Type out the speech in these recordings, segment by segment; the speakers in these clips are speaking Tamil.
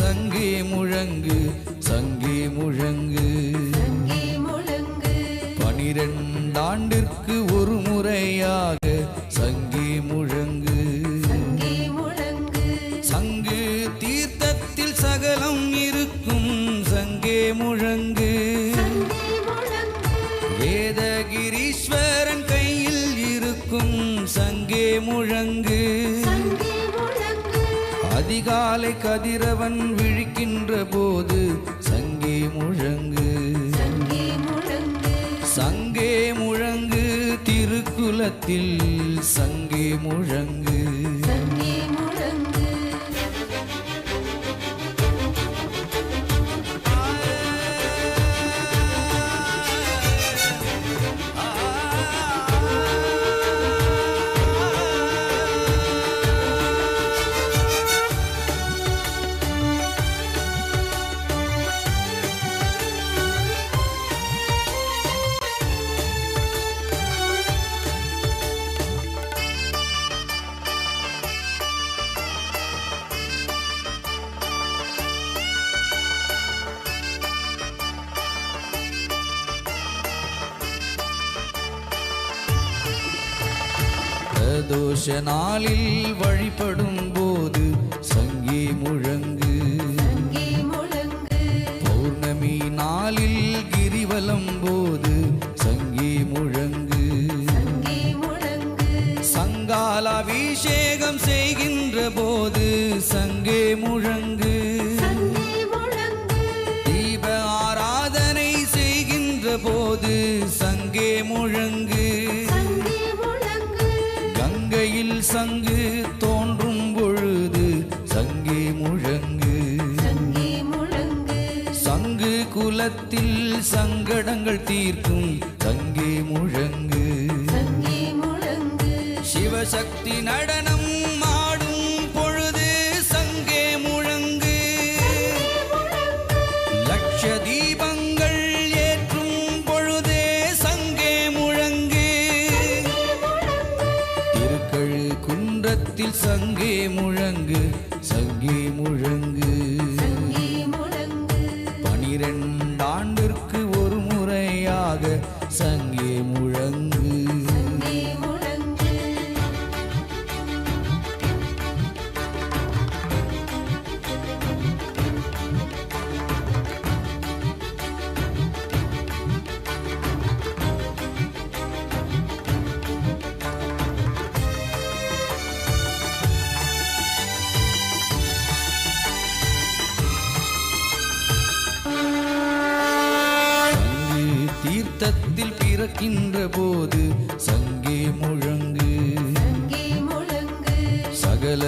சங்கே முழங்கு சங்கே முழங்கு. சங்கே முழங்கு. பனிரெண்டாண்டிற்கு ஒரு முறையாக சங்கே முழங்கு. சங்கே தீர்த்தத்தில் சகலம் இருக்கும் சங்கே முழங்கு. வேதகிரீஸ்வரன் கையில் இருக்கும் சங்கே முழங்கு. அதிகாலை கதிரவன் விழிக்கின்ற போது சங்கே முழங்கு. சங்கே முழங்கு. திருக்குலத்தில் சங்கே முழங்கு. பிரதோஷ நாளில் வழிபடும் போது சங்கே முழங்கு. பௌர்ணமி நாளில் கிரிவலம் போது சங்கே முழங்கு. சங்கே முழங்கு. சங்கால அபிஷேகம் செய்கின்ற போது சங்கே முழங்கு. சங்கே முழங்கு. தீப ஆராதனை செய்கின்ற போது சங்கே முழங்கு. குலத்தில் சங்கடங்கள் தீர்க்கும். சங்கே முழங்கு. சிவசக்தி நடனம் ஆடும் பொழுது சங்கே முழங்கு. லட்ச தீபங்கள் ஏற்றும் பொழுதே சங்கே முழங்கு. திருக்கழு குன்றத்தில் சங்கே முழங்கு. சங்கே முழங்கு. பிறக்கின்ற போது சங்கே முழங்கு. சகல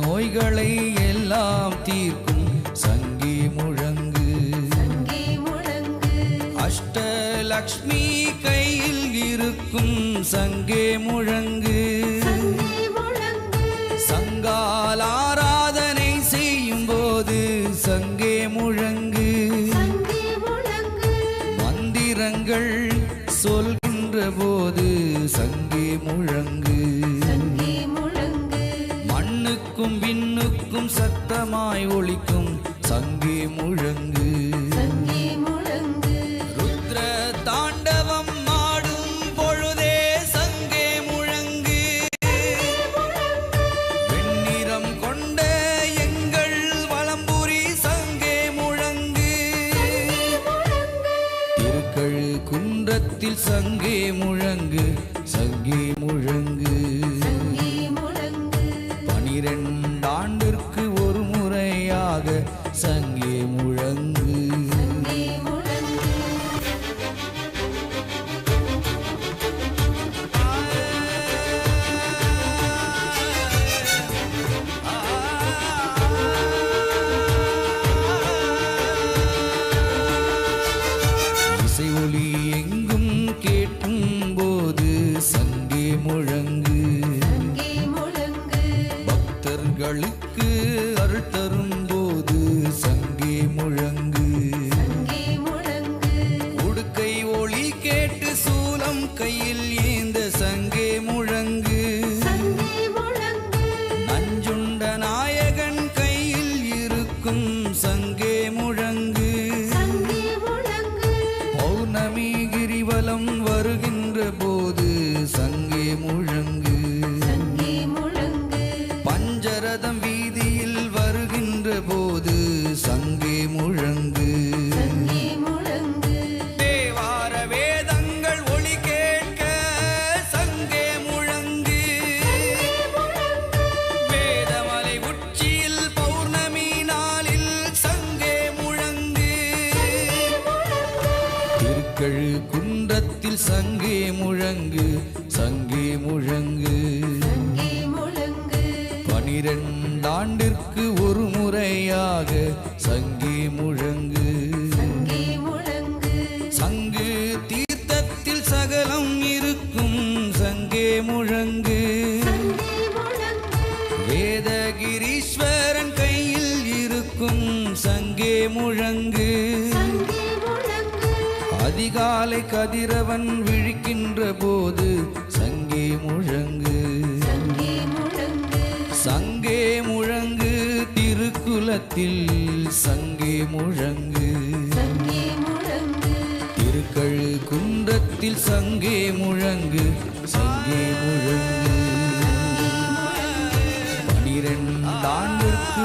நோய்களை எல்லாம் தீர்க்கும் சங்கே முழங்கு. அஷ்டலக்ஷ்மி கையில் இருக்கும் சங்கே முழங்கு. சத்தமாய் ஒலிக்கும் சங்கே முழங்கு. முழங்கு. ருத்ர தாண்டவம் ஆடும் பொழுதே சங்கே முழங்கு. வெண்ணிறம் கொண்ட எங்கள் வலம்புரி சங்கே முழங்கு. திருக்கழு குன்றத்தில் சங்கே முழங்கு சங்கே முழங்கு. முறையாக பனிரெண்டாண்டிற்கு ஒரு முறையாக சங்கே முழங்கு. சங்கே தீர்த்தத்தில் சகலம் இருக்கும். சங்கே முழங்கு. வேதகிரீஸ்வரன் கையில் இருக்கும். சங்கே முழங்கு. அதிகாலை கதிரவன் விழிக்கின்ற போது சங்கே முழங்கு. திருக்குலத்தில் சங்கே முழங்கு. சங்கே முழங்கு. திருக்கழு குன்றத்தில் சங்கே முழங்கு. சங்கே முழங்கு. பனிரெண்டாண்டிற்கு